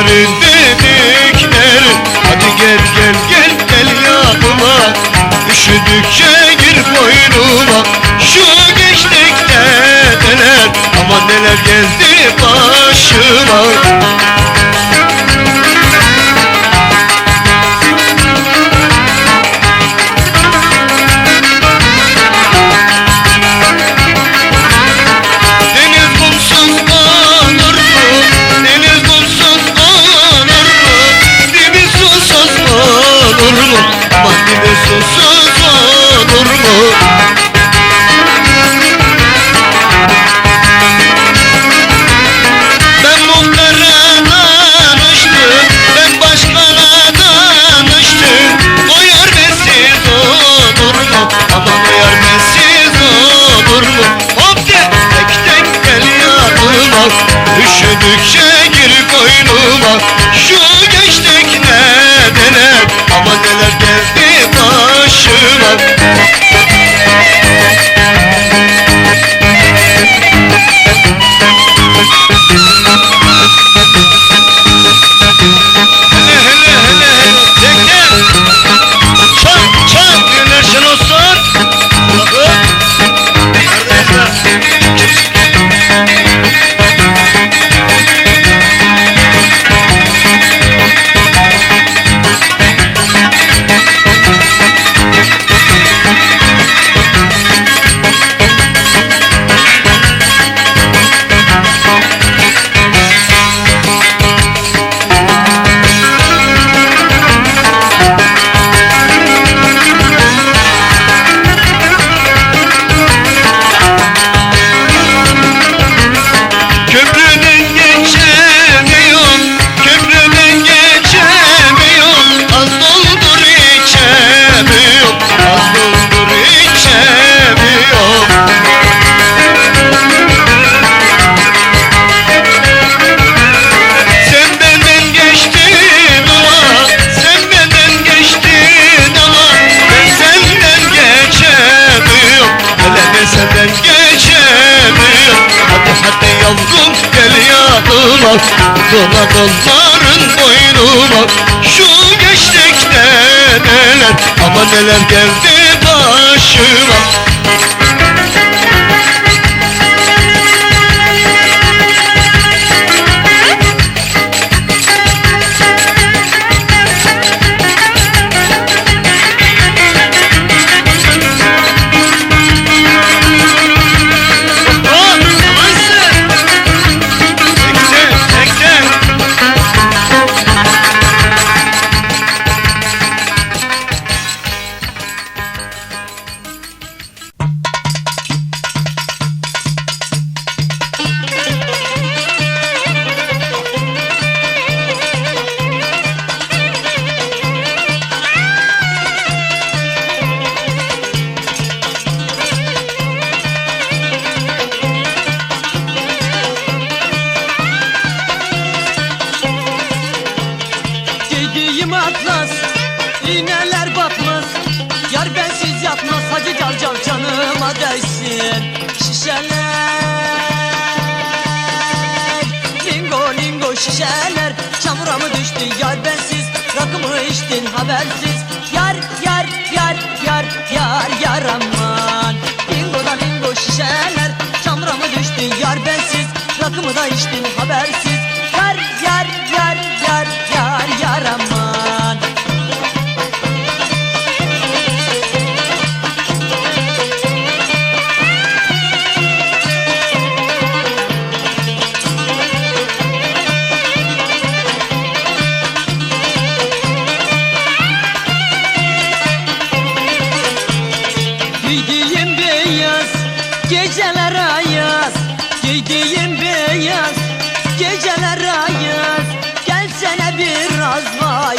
Bunların dedikleri Hadi gel gel gel gel yapma Üşüdükçe bak Dolan onların boynuna Şu gençlikte neler Ama neler geldi başıma hadi cal cal canıma değsin Şişeler. Lingo lingo şişeler. Çamura mı düştün yar bensiz? Rakımı içtin habersiz? Yar Geceler ayaz Giydiğim beyaz. Geceler ayaz Gelsene biraz vay